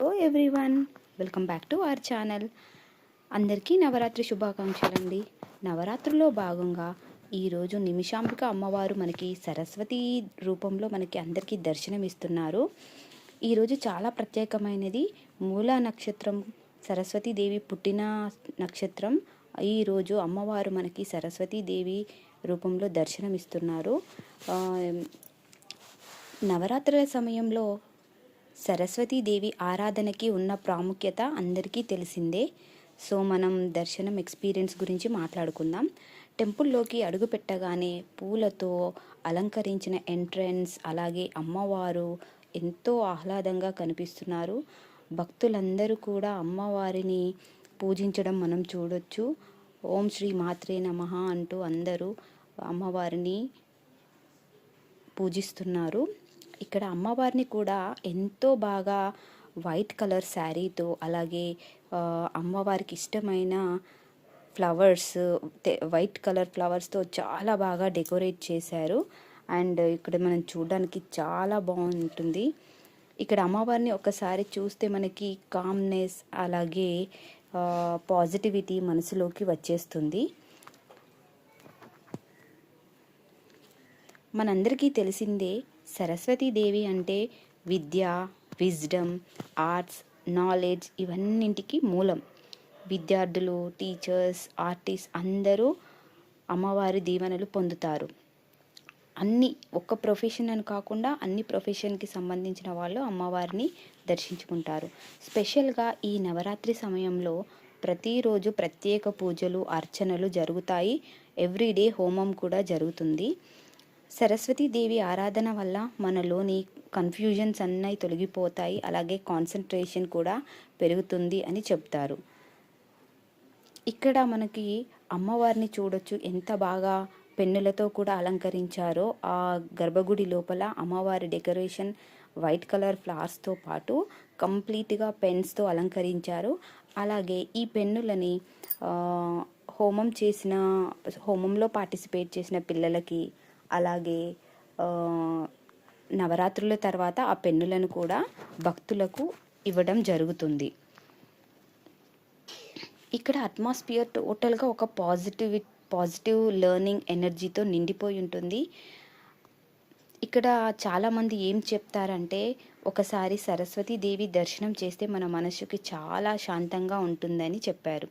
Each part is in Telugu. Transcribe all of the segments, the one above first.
Hello everyone welcome back to our channel అందరికీ నవరాత్రి శుభాకాంక్షలు అండి నవరాత్రిలో భాగంగా ఈరోజు నిమిషాంబిక అమ్మవారు మనకి సరస్వతి రూపంలో మనకి అందరికీ దర్శనం ఇస్తున్నారు ఈరోజు చాలా ప్రత్యేకమైనది మూల నక్షత్రం సరస్వతీదేవి పుట్టిన నక్షత్రం. ఈరోజు అమ్మవారు మనకి సరస్వతీదేవి రూపంలో దర్శనం ఇస్తున్నారు నవరాత్రుల సమయంలో సరస్వతీదేవి ఆరాధనకి ఉన్న ప్రాముఖ్యత అందరికీ తెలిసిందే. సో మనం దర్శనం ఎక్స్పీరియన్స్ గురించి మాట్లాడుకుందాం. టెంపుల్లోకి అడుగు పెట్టగానే పూలతో అలంకరించిన ఎంట్రన్స్ అలాగే అమ్మవారు ఎంతో ఆహ్లాదంగా కనిపిస్తున్నారు. భక్తులందరూ కూడా అమ్మవారిని పూజించడం మనం చూడొచ్చు. ఓం శ్రీ మాత్రే నమ అంటూ అందరూ అమ్మవారిని పూజిస్తున్నారు. ఇక్కడ అమ్మవారిని కూడా ఎంతో బాగా వైట్ కలర్ శారీతో అలాగే అమ్మవారికి ఇష్టమైన ఫ్లవర్స్ వైట్ కలర్ ఫ్లవర్స్తో చాలా బాగా డెకరేట్ చేశారు. అండ్ ఇక్కడ మనం చూడడానికి చాలా బాగుంటుంది. ఇక్కడ అమ్మవారిని ఒకసారి చూస్తే మనకి కామ్నెస్ అలాగే పాజిటివిటీ మనసులోకి వచ్చేస్తుంది. మనందరికీ తెలిసిందే సరస్వతీదేవి అంటే విద్య విజ్డమ్ ఆర్ట్స్ నాలెడ్జ్ ఇవన్నింటికి మూలం. విద్యార్థులు టీచర్స్ ఆర్టిస్ట్ అందరూ అమ్మవారి దీవెనలు పొందుతారు. అన్ని ఒక్క ప్రొఫెషన్ అని కాకుండా అన్ని ప్రొఫెషన్కి సంబంధించిన వాళ్ళు అమ్మవారిని దర్శించుకుంటారు. స్పెషల్గా ఈ నవరాత్రి సమయంలో ప్రతిరోజు ప్రత్యేక పూజలు అర్చనలు జరుగుతాయి. ఎవ్రీడే హోమం కూడా జరుగుతుంది. సరస్వతీదేవి ఆరాధన వల్ల మనలోని కన్ఫ్యూజన్స్ అన్నీ తొలగిపోతాయి. అలాగే కాన్సన్ట్రేషన్ కూడా పెరుగుతుంది అని చెప్తారు. ఇక్కడ మనకి అమ్మవారిని చూడొచ్చు. ఎంత బాగా పెన్నులతో కూడా అలంకరించారో ఆ గర్భగుడి లోపల అమ్మవారి డెకరేషన్ వైట్ కలర్ ఫ్లవర్స్తో పాటు కంప్లీట్గా పెన్స్తో అలంకరించారు. అలాగే ఈ పెన్నులని హోమం చేసిన హోమంలో పార్టిసిపేట్ చేసిన పిల్లలకి అలాగే నవరాత్రుల తర్వాత ఆ పెన్నులను కూడా భక్తులకు ఇవ్వడం జరుగుతుంది. ఇక్కడ అట్మాస్ఫియర్ టోటల్గా ఒక పాజిటివ్ పాజిటివ్ లెర్నింగ్ ఎనర్జీతో నిండిపోయి ఉంటుంది. ఇక్కడ చాలామంది ఏం చెప్తారంటే ఒకసారి సరస్వతీదేవి దర్శనం చేస్తే మన మనసుకి చాలా శాంతంగా ఉంటుందని చెప్పారు.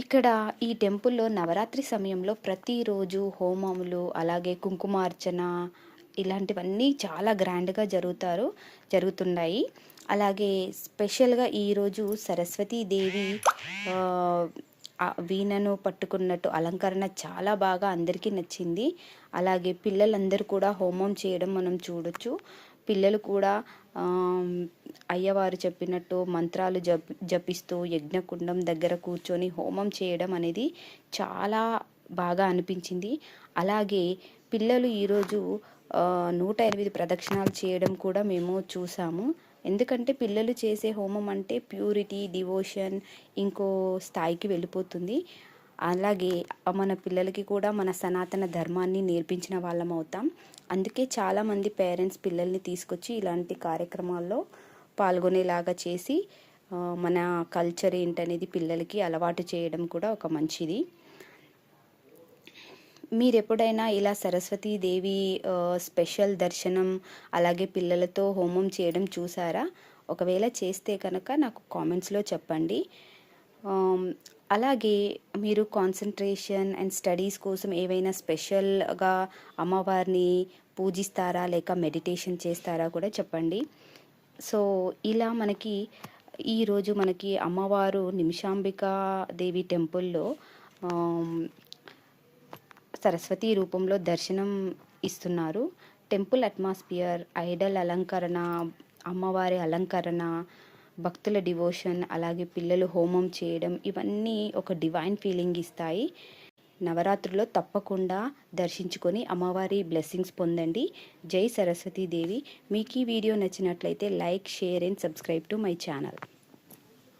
ఇక్కడ ఈ టెంపుల్లో నవరాత్రి సమయంలో ప్రతిరోజు హోమములు అలాగే కుంకుమార్చన ఇలాంటివన్నీ చాలా గ్రాండ్గా జరుగుతారు జరుగుతున్నాయి అలాగే స్పెషల్గా ఈరోజు సరస్వతీదేవి వీణను పట్టుకున్నట్టు అలంకరణ చాలా బాగా అందరికీ నచ్చింది. అలాగే పిల్లలందరూ కూడా హోమం చేయడం మనం చూడొచ్చు. పిల్లలు కూడా అయ్యవారు చెప్పినట్టు మంత్రాలు జప్ జపిస్తూ యజ్ఞకుండం దగ్గర కూర్చొని హోమం చేయడం అనేది చాలా బాగా అనిపించింది. అలాగే పిల్లలు ఈరోజు నూట ఎనిమిది ప్రదక్షిణాలు చేయడం కూడా మేము చూసాము. ఎందుకంటే పిల్లలు చేసే హోమం అంటే ప్యూరిటీ డివోషన్ ఇంకో స్థాయికి వెళ్ళిపోతుంది. అలాగే మన పిల్లలకి కూడా మన సనాతన ధర్మాన్ని నేర్పించిన వాళ్ళం అవుతాం. అందుకే చాలామంది పేరెంట్స్ పిల్లల్ని తీసుకొచ్చి ఇలాంటి కార్యక్రమాల్లో పాల్గొనేలాగా చేసి మన కల్చర్ ఏంటనేది పిల్లలకి అలవాటు చేయడం కూడా ఒక మంచిది. మీరు ఎప్పుడైనా ఇలా సరస్వతీదేవి స్పెషల్ దర్శనం అలాగే పిల్లలతో హోమం చేయడం చూసారా? ఒకవేళ చేస్తే కనుక నాకు కామెంట్స్లో చెప్పండి. అలాగే మీరు కాన్సన్ట్రేషన్ అండ్ స్టడీస్ కోసం ఏవైనా స్పెషల్గా అమ్మవారిని పూజిస్తారా లేక మెడిటేషన్ చేస్తారా కూడా చెప్పండి. సో ఇలా మనకి ఈరోజు మనకి అమ్మవారు నిమిషాంబికా దేవి టెంపుల్లో సరస్వతి రూపంలో దర్శనం ఇస్తున్నారు. టెంపుల్ అట్మాస్ఫియర్ ఐడల్ అలంకరణ అమ్మవారి అలంకరణ భక్తుల డివోషన్ అలాగే పిల్లలు హోమం చేయడం ఇవన్నీ ఒక డివైన్ ఫీలింగ్ ఇస్తాయి. నవరాత్రుల్లో తప్పకుండా దర్శించుకొని అమ్మవారి బ్లెస్సింగ్స్ పొందండి. జై సరస్వతీదేవి. మీకు ఈ వీడియో నచ్చినట్లయితే like share and subscribe to my channel.